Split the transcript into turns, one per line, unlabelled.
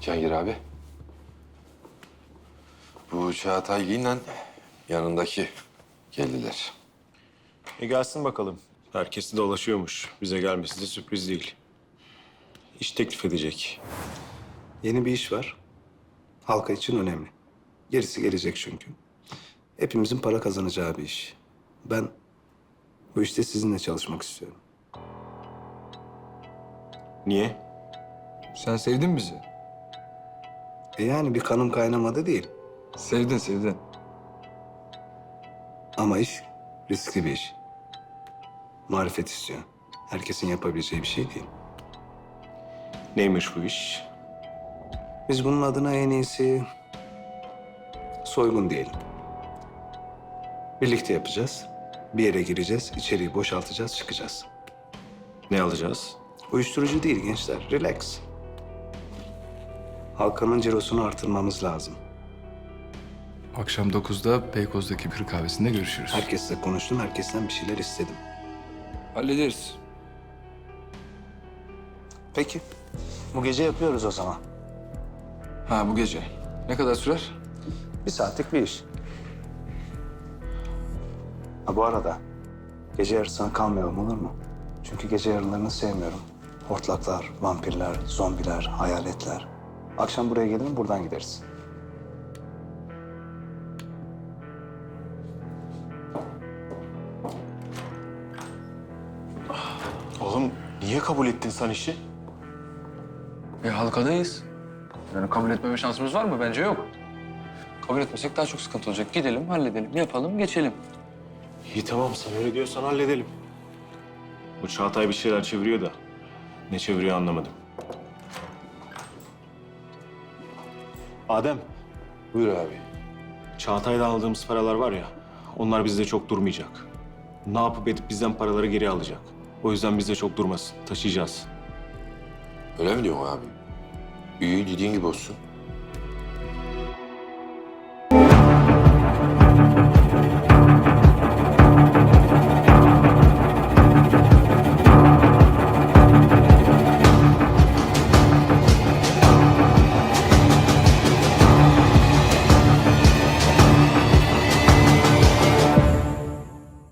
Cihangir abi. Bu Çağatay Giyin'le yanındaki geldiler.
E gelsin bakalım. Herkes de dolaşıyormuş. Bize gelmesi de sürpriz değil. İş teklif edecek.
Yeni bir iş var. Halka için önemli. Gerisi gelecek çünkü. Hepimizin para kazanacağı bir iş. Ben bu işte sizinle çalışmak istiyorum.
Niye?
Sen sevdin bizi.
E yani bir kanım kaynamadı değil.
Sevdin sevdin.
Ama iş riskli bir iş. Marifet istiyor. Herkesin yapabileceği bir şey değil.
Neymiş bu iş?
Biz bunun adına en iyisi soygun diyelim. Birlikte yapacağız. Bir yere gireceğiz, içeriği boşaltacağız, çıkacağız.
Ne alacağız?
Uyuşturucu değil gençler, relax. Halkanın cirosunu artırmamız lazım.
Akşam 9'da Beykoz'daki bir kahvesinde görüşürüz.
Herkesle konuştum, herkesten bir şeyler istedim.
Hallederiz.
Peki, bu gece yapıyoruz o zaman.
Ha bu gece. Ne kadar sürer?
Bir saatlik bir iş. Ha bu arada, gece yarısına kalmayalım olur mu? Çünkü gece yarılarını sevmiyorum. Hortlaklar, vampirler, zombiler, hayaletler. Akşam buraya gelin, buradan gideriz.
Oğlum niye kabul ettin sen işi?
E halkadayız. Yani kabul etmeme şansımız var mı? Bence yok. Kabul etmesek daha çok sıkıntı olacak. Gidelim, halledelim, yapalım, geçelim.
İyi tamam sen öyle diyorsan halledelim. Bu Çağatay bir şeyler çeviriyor da. Ne çeviriyor anlamadım. Adem,
Buyur abi.
Çağatay'dan aldığımız paralar var ya, onlar bizde çok durmayacak. Ne yapıp edip bizden paraları geri alacak. O yüzden bizde çok durmasın, taşıyacağız.
Öyle mi diyorsun abi? İyi dediğin gibi olsun.